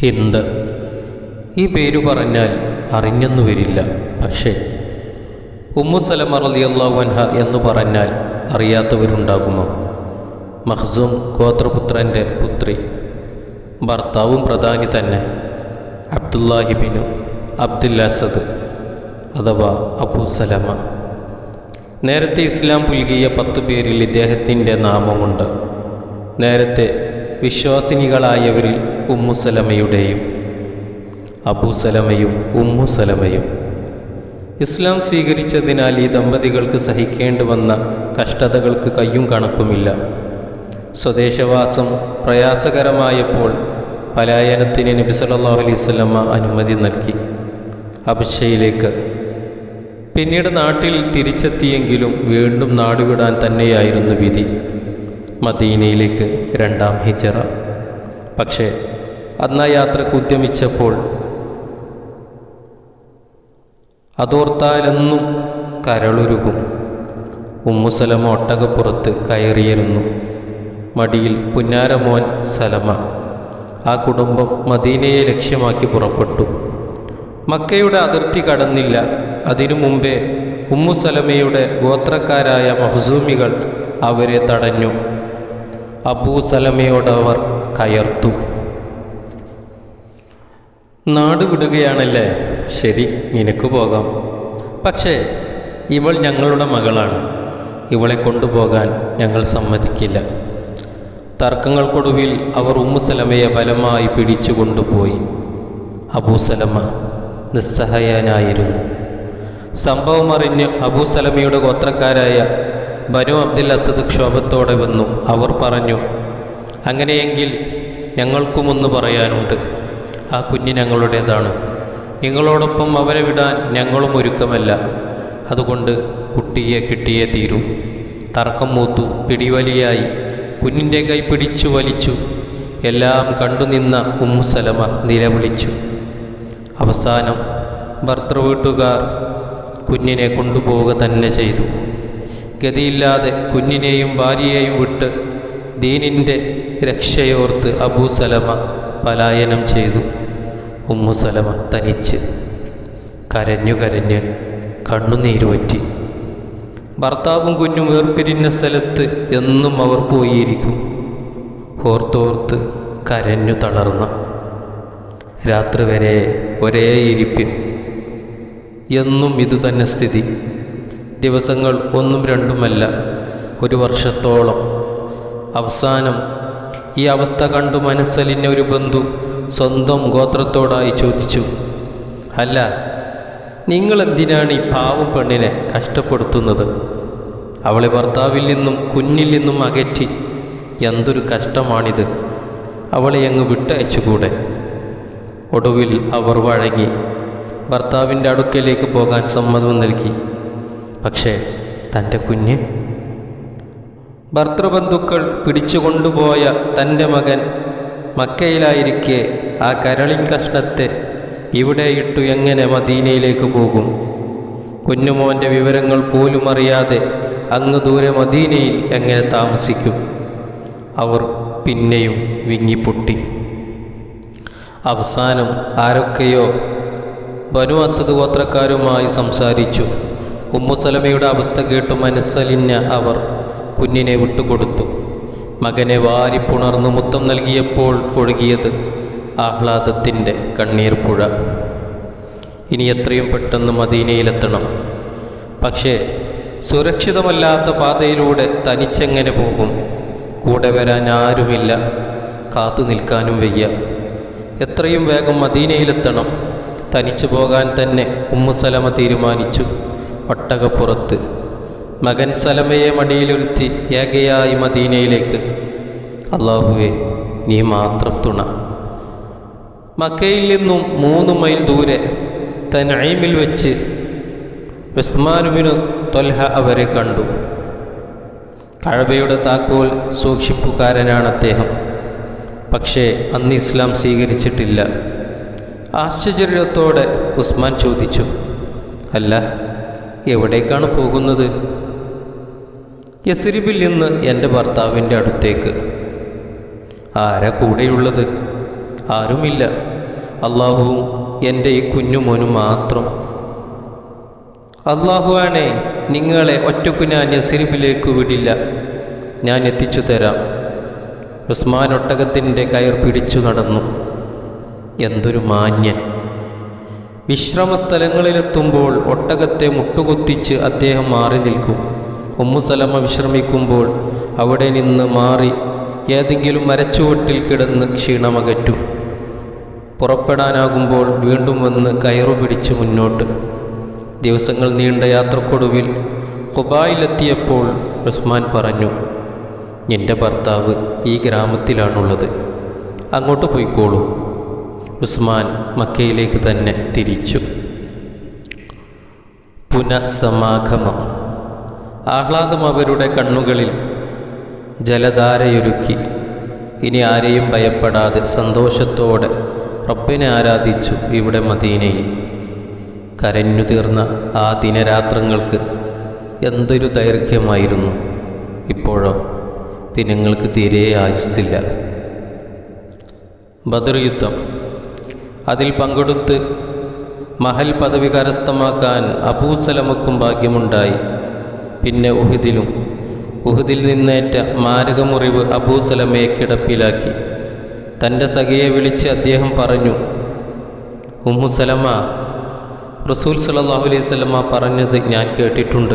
ഹിന്ദ്. ഈ പേരു പറഞ്ഞാൽ അറിഞ്ഞെന്നു വരില്ല പക്ഷേ ഉമ്മു സലമ റളിയല്ലാഹു അൻഹ എന്ന് പറഞ്ഞാൽ അറിയാത്തവരുണ്ടാകുമോ? മഹ്സൂം ഗോത്രപുത്രന്റെ പുത്രി ഭർത്താവും പ്രധാനി തന്നെ അബ്ദുല്ലാഹിബിനു അബ്ദുൽ അസദ് അഥവാ അബൂ സലമ. നേരത്തെ ഇസ്ലാം പുൽകിയ പത്തു പേരിൽ ഇദ്ദേഹത്തിന്റെ നാമമുണ്ട്. നേരത്തെ വിശ്വാസിനികളായവരിൽ ഉമ്മു അബൂസലമയും ഉമ്മുസലമയും സലമയും ഉമ്മു സലമയും. ഇസ്ലാം സ്വീകരിച്ചതിനാൽ ഈ ദമ്പതികൾക്ക് സഹിക്കേണ്ടി വന്ന കഷ്ടതകൾക്ക് കയ്യും കണക്കുമില്ല. സ്വദേശവാസം പ്രയാസകരമായപ്പോൾ പലായനത്തിന് നബി സല്ലല്ലാഹു അലൈഹി വസല്ലമ അനുമതി നൽകി. അബിഷയിലേക്ക് പിന്നീട് നാട്ടിൽ തിരിച്ചെത്തിയെങ്കിലും വീണ്ടും നാടുവിടാൻ തന്നെയായിരുന്നു വിധി. മദീനയിലേക്ക് രണ്ടാം ഹിജറ. പക്ഷേ അന്ന് ആ യാത്രയ്ക്ക് ഉദ്യമിച്ചപ്പോൾ അതോർത്താലെന്നും കരളുരുകും. ഉമ്മുസലമ ഒട്ടകപ്പുറത്ത് കയറിയിരുന്നു മടിയിൽ പുന്നാരമോൻ സലമ. ആ കുടുംബം മദീനയെ ലക്ഷ്യമാക്കി പുറപ്പെട്ടു. മക്കയുടെ അതിർത്തി കടന്നില്ല. അതിനു മുമ്പേ ഉമ്മുസലമയുടെ ഗോത്രക്കാരായ മഹസൂമികൾ അവരെ തടഞ്ഞു. അബൂ സലമയോടവർ കയർത്തു. നാട് വിടുകയാണല്ലേ ശരി നിനക്ക് പോകാം. പക്ഷേ ഇവൾ ഞങ്ങളുടെ മകളാണ്. ഇവളെ കൊണ്ടുപോകാൻ ഞങ്ങൾ സമ്മതിക്കില്ല. തർക്കങ്ങൾക്കൊടുവിൽ അവർ ഉമ്മുസലമയെ ബലമായി പിടിച്ചു കൊണ്ടുപോയി അബൂസലമ നിസ്സഹായനായിരുന്നു. സംഭവം അറിഞ്ഞ് അബൂസലമയുടെ ഗോത്രക്കാരായ ബനു അബ്ദുൽ അസദ് ക്ഷോഭത്തോടെ വന്നു. അവർ പറഞ്ഞു അങ്ങനെയെങ്കിൽ ഞങ്ങൾക്കുമൊന്ന് പറയാനുണ്ട്. ആ കുഞ്ഞ് ഞങ്ങളുടേതാണ്. നിങ്ങളോടൊപ്പം അവരെ വിടാൻ ഞങ്ങളും ഒരുക്കമല്ല. അതുകൊണ്ട് കുട്ടിയെ കിട്ടിയേ തീരൂ. തർക്കം മൂത്തു പിടിവലിയായി. കുഞ്ഞിന്റെ കൈ പിടിച്ചു വലിച്ചു. എല്ലാം കണ്ടുനിന്ന ഉമ്മുസലമ നിലവിളിച്ചു. അവസാനം ഭർത്തൃവീട്ടുകാർ കുഞ്ഞിനെ കൊണ്ടുപോവുക തന്നെ ചെയ്തു. ഗതിയില്ലാതെ കുഞ്ഞിനെയും ഭാര്യയെയും വിട്ട് ദീനിന്റെ രക്ഷയോർത്ത് അബൂസലമ പലായനം ചെയ്തു. ഉമ്മുസലമ തനിച്ച് കരഞ്ഞു കരഞ്ഞ് കണ്ണുനീരുവറ്റി ഭർത്താവും കുഞ്ഞും വേർപിരിഞ്ഞ സ്ഥലത്ത് എന്നും അവർ പോയിരിക്കും. ഓർത്തോർത്ത് കരഞ്ഞു തളർന്ന. രാത്രി വരെ ഒരേ ഇരിപ്പിൽ എന്നും ഇതുതന്നെ സ്ഥിതി. ദിവസങ്ങൾ ഒന്നും രണ്ടുമല്ല ഒരു വർഷത്തോളം. അവസാനം ഈ അവസ്ഥ കണ്ടു മനസ്സലിഞ്ഞ ഒരു ബന്ധു സ്വന്തം ഗോത്രത്തോടായി ചോദിച്ചു അല്ല നിങ്ങൾ എന്തിനാണ് ഈ പാവം പെണ്ണിനെ കഷ്ടപ്പെടുത്തുന്നത്? അവളെ ഭർത്താവിൽ നിന്നും കുഞ്ഞിൽ നിന്നും അകറ്റി എന്തൊരു കഷ്ടമാണിത്. അവളെ അങ്ങ് വിട്ടയച്ചുകൂടെ? ഒടുവിൽ അവർ വഴങ്ങി. ഭർത്താവിന്റെ അടുക്കലേക്ക് പോകാൻ സമ്മതം നൽകി. പക്ഷേ തന്റെ കുഞ്ഞ് ഭർത്തൃബന്ധുക്കൾ പിടിച്ചുകൊണ്ടുപോയ തന്റെ മകൻ മക്കയിലായിരിക്കെ ആ കരളിൻ കഷ്ണത്തെ ഇവിടെ ഇട്ടു എങ്ങനെ മദീനയിലേക്ക് പോകും? കുഞ്ഞുമോന്റെ വിവരങ്ങൾ പോലും അറിയാതെ അങ്ങ് ദൂരെ മദീനയിൽ എങ്ങനെ താമസിക്കും? അവർ പിന്നെയും വിങ്ങിപ്പൊട്ടി. അവസാനം ആരൊക്കെയോ ബനു അസദ് ഗോത്രക്കാരുമായി സംസാരിച്ചു. ഉമ്മുസലമയുടെ അവസ്ഥ കേട്ടു മനസ്സലിഞ്ഞ അവർ കുഞ്ഞിനെ വിട്ടുകൊടുത്തു. മകനെ വാരിപ്പുണർന്നു മുത്തം നൽകിയപ്പോൾ ഒഴുകിയത് ആഹ്ലാദത്തിന്റെ കണ്ണീർ പുഴ ഇനി എത്രയും പെട്ടെന്ന് മദീനയിലെത്തണം. പക്ഷേ സുരക്ഷിതമല്ലാത്ത പാതയിലൂടെ തനിച്ചെങ്ങനെ പോകും? കൂടെ വരാൻ ആരുമില്ല. കാത്തു നിൽക്കാനും വയ്യ. എത്രയും വേഗം മദീനയിലെത്തണം. തനിച്ചു പോകാൻ തന്നെ ഉമ്മുസലമ തീരുമാനിച്ചു. ഒട്ടകപ്പുറത്ത് മകൻ സലമയെ മടിയിലൊരുത്തി ഏകയായി മദീനയിലേക്ക്. അള്ളാഹുവെ നീ മാത്രം തുണ. മക്കയിൽ നിന്നും മൂന്ന് മൈൽ ദൂരെ തനൈമിൽ വെച്ച് ഉസ്മാനുബിനു തൊൽഹ അവരെ കണ്ടു. കഴബയുടെ താക്കോൽ സൂക്ഷിപ്പുകാരനാണ് അദ്ദേഹം. പക്ഷേ അന്ന് ഇസ്ലാം സ്വീകരിച്ചിട്ടില്ല. ആശ്ചര്യത്തോടെ ഉസ്മാൻ ചോദിച്ചു അല്ല എവിടേക്കാണ് പോകുന്നത്? യസിരിബിൽ നിന്ന് എന്റെ ഭർത്താവിന്റെ അടുത്തേക്ക്. ആരാ കൂടെയുള്ളത്? ആരുമില്ല. അള്ളാഹുവും എന്റെ ഈ കുഞ്ഞുമോനും മാത്രം. അള്ളാഹുവാണെ നിങ്ങളെ ഒറ്റക്കു ഞാൻ യസിരിബിലേക്ക് വിടില്ല. ഞാൻ എത്തിച്ചു തരാം. ഉസ്മാൻ ഒട്ടകത്തിന്റെ കയർ പിടിച്ചു നടന്നു. എന്തൊരു മാന്യൻ. വിശ്രമ സ്ഥലങ്ങളിലെത്തുമ്പോൾ ഒട്ടകത്തെ മുട്ടുകുത്തിച്ച് അദ്ദേഹം മാറി നിൽക്കും. ഉമ്മുസലമ വിശ്രമിക്കുമ്പോൾ അവിടെ നിന്ന് മാറി ഏതെങ്കിലും മരച്ചുവട്ടിൽ കിടന്ന് ക്ഷീണമകറ്റും. പുറപ്പെടാനാകുമ്പോൾ വീണ്ടും വന്ന് കയറു പിടിച്ച് മുന്നോട്ട്. ദിവസങ്ങൾ നീണ്ട യാത്രക്കൊടുവിൽ കുബായിലെത്തിയപ്പോൾ ഉസ്മാൻ പറഞ്ഞു എന്റെ ഭർത്താവ് ഈ ഗ്രാമത്തിലാണുള്ളത്. അങ്ങോട്ട് പോയിക്കോളൂ. ഉസ്മാൻ മക്കയിലേക്ക് തന്നെ തിരിച്ചു. പുനഃസമാഗമം. ആഹ്ലാദം അവരുടെ കണ്ണുകളിൽ ജലധാരയൊരുക്കി. ഇനി ആരെയും ഭയപ്പെടാതെ സന്തോഷത്തോടെ റബ്ബിനെ ആരാധിച്ചു ഇവിടെ മദീനയിൽ. കരഞ്ഞു തീർന്ന ആ ദിനരാത്രങ്ങൾക്ക് എന്തൊരു ദൈർഘ്യമായിരുന്നു. ഇപ്പോഴോ ദിനങ്ങൾക്ക് തീരെ ആയുസ്സില്ല. ബദർ യുദ്ധം. അതിൽ പങ്കെടുത്ത് മഹൽ പദവി കരസ്ഥമാക്കാൻ അബൂസലമക്കും ഭാഗ്യമുണ്ടായി. പിന്നെ ഉഹിദിലും. ഉഹിദിൽ നിന്നേറ്റ മാരകമുറിവ് അബൂസലമയെ കിടപ്പിലാക്കി. തന്റെ സഖിയെ വിളിച്ച് അദ്ദേഹം പറഞ്ഞു ഉമ്മുസലമ റസൂൽ സലാഹു അലൈഹി സ്വലമ പറഞ്ഞത് ഞാൻ കേട്ടിട്ടുണ്ട്.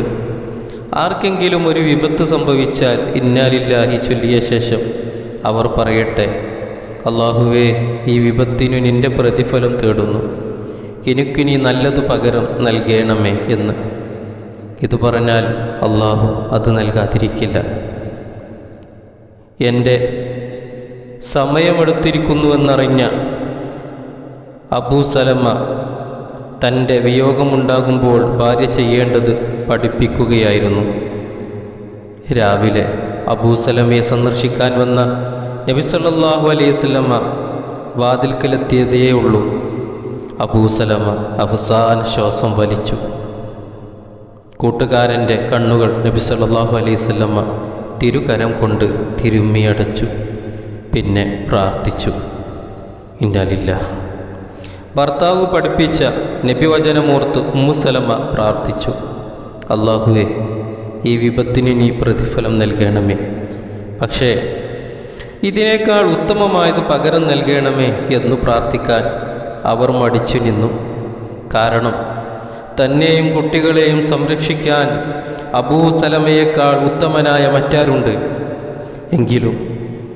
ആർക്കെങ്കിലും ഒരു വിപത്ത് സംഭവിച്ചാൽ ഇന്നാലില്ലാഹി ചൊല്ലിയ ശേഷം അവർ പറയട്ടെ. അള്ളാഹുവേ ഈ വിപത്തിനു നിന്റെ പ്രതിഫലം തേടുന്നു. എനിക്കിനി നല്ലത് പകരം നൽകണമേ എന്ന്. ഇത് പറഞ്ഞാൽ അള്ളാഹു അത് നൽകാതിരിക്കില്ല. എന്റെ സമയമെടുത്തിരിക്കുന്നുവെന്നറിഞ്ഞ അബൂ സലമ തന്റെ വിയോഗമുണ്ടാകുമ്പോൾ ഭാര്യ ചെയ്യേണ്ടത് പഠിപ്പിക്കുകയായിരുന്നു. രാവിലെ അബൂസലമയെ സന്ദർശിക്കാൻ വന്ന നബി സല്ലല്ലാഹു അലൈഹി സ്വലമ വാതിൽക്കലെത്തിയതേ ഉള്ളൂ അബൂസലമ അവസാന ശ്വാസം വലിച്ചു. കൂട്ടുകാരന്റെ കണ്ണുകൾ നബി സല്ലല്ലാഹു അലൈഹി സ്വലമ തിരുകരം കൊണ്ട് തിരുമ്മിയടച്ചു. പിന്നെ പ്രാർത്ഥിച്ചു. ഇന്നാലില്ല. ഭർത്താവ് പഠിപ്പിച്ച നബിവചനമൂർത്ത് ഉമ്മുസലമ്മ പ്രാർത്ഥിച്ചു. അള്ളാഹുവെ ഈ വിപത്തിന് നീ പ്രതിഫലം നൽകണമേ. പക്ഷേ ഇതിനേക്കാൾ ഉത്തമമായത് പകരം നൽകണമേ എന്നു പ്രാർത്ഥിക്കാൻ അവർ മടിച്ചു നിന്നു. കാരണം തന്നെയും കുട്ടികളെയും സംരക്ഷിക്കാൻ അബൂ സലമയേക്കാൾ ഉത്തമനായ മറ്റാരുണ്ട്? എങ്കിലും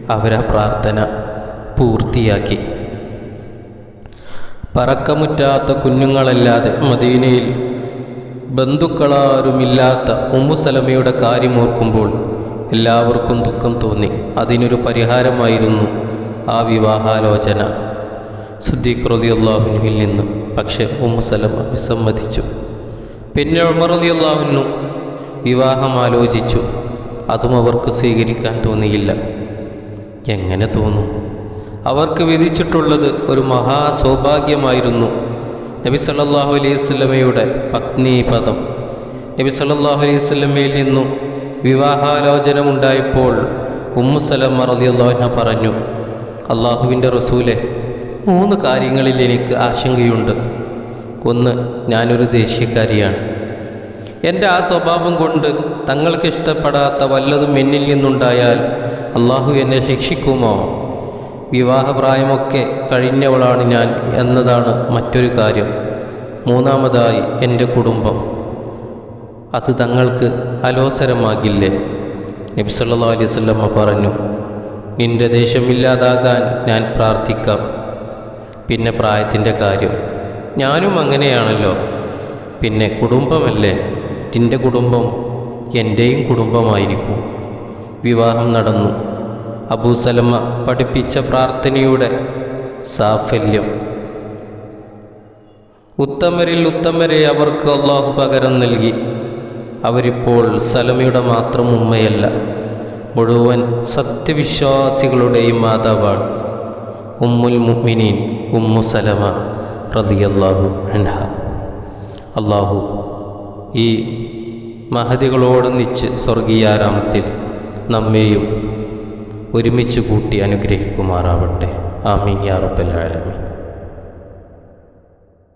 അവരാ പ്രാർത്ഥന പൂർത്തിയാക്കി. പറക്കമുറ്റാത്ത കുഞ്ഞുങ്ങളല്ലാതെ മദീനയിൽ ബന്ധുക്കളാരുമില്ലാത്ത ഉമ്മുസലമയുടെ കാര്യമോർക്കുമ്പോൾ എല്ലാവർക്കും ദുഃഖം തോന്നി. അതിനൊരു പരിഹാരമായിരുന്നു ആ വിവാഹാലോചന. സുദ്ദീഖ് റളിയല്ലാഹുവിൽ നിന്ന് പക്ഷെ ഉമ്മുസലമ വിസമ്മതിച്ചു. പിന്നെ ഉമർ വിവാഹം ആലോചിച്ചു. അതും അവർക്ക് സ്വീകരിക്കാൻ തോന്നിയില്ല. എങ്ങനെ തോന്നും? അവർക്ക് വിധിച്ചിട്ടുള്ളത് ഒരു മഹാ മഹാസൗഭാഗ്യമായിരുന്നു. നബി സല്ലാഹു അലൈഹി സ്വലമയുടെ പത്നി പദം. നബി സല്ലാഹു അലൈഹി സ്വലമയിൽ നിന്നും വിവാഹാലോചന ഉണ്ടായപ്പോൾ ഉമ്മു സലമ റളിയല്ലാഹുന പറഞ്ഞു അള്ളാഹുവിന്റെ റസൂലെ മൂന്ന് കാര്യങ്ങളിൽ എനിക്ക് ആശങ്കയുണ്ട്. ഒന്ന് ഞാനൊരു ദേശീയക്കാരിയാണ് എന്റെ ആ സ്വഭാവം കൊണ്ട് തങ്ങൾക്ക് ഇഷ്ടപ്പെടാത്ത വല്ലതും എന്നിൽ നിന്നുണ്ടായാൽ അള്ളാഹു എന്നെ ശിക്ഷിക്കുമോ? വിവാഹപ്രായമൊക്കെ കഴിഞ്ഞവളാണ് ഞാൻ എന്നതാണ് മറ്റൊരു കാര്യം. മൂന്നാമതായി എന്റെ കുടുംബം. അത് തങ്ങൾക്ക് അലോസരമാകില്ലേ? നബ്സല്ലാ അലൈവല്ലമ്മ പറഞ്ഞു നിന്റെ ദേഷ്യമില്ലാതാകാൻ ഞാൻ പ്രാർത്ഥിക്കാം. പിന്നെ പ്രായത്തിന്റെ കാര്യം. ഞാനും അങ്ങനെയാണല്ലോ. പിന്നെ കുടുംബമല്ലേ? എന്റെ കുടുംബം എന്റെയും കുടുംബമായിരിക്കും. വിവാഹം നടന്നു. അബൂസലമ പഠിപ്പിച്ച പ്രാർത്ഥനയുടെ സാഫല്യം. ഉത്തമരിൽ ഉത്തമരെ അവർക്ക് അള്ളാഹു പകരം നൽകി. അവരിപ്പോൾ സലമയുടെ മാത്രം ഉമ്മയല്ല മുഴുവൻ സത്യവിശ്വാസികളുടെയും മാതാവാണ്. ഉമ്മുൽ മുഅ്മിനീൻ ഉമ്മു സലമ. റളിയല്ലാഹു അൻഹ. അള്ളാഹു ഈ മഹതികളോടൊന്നിച്ച് സ്വർഗീയാരാമത്തിൽ നമ്മെയും ഒരുമിച്ച് കൂട്ടി അനുഗ്രഹിക്കുമാറാവട്ടെ. ആമീൻ യാ റബ്ബൽ ആലമീൻ.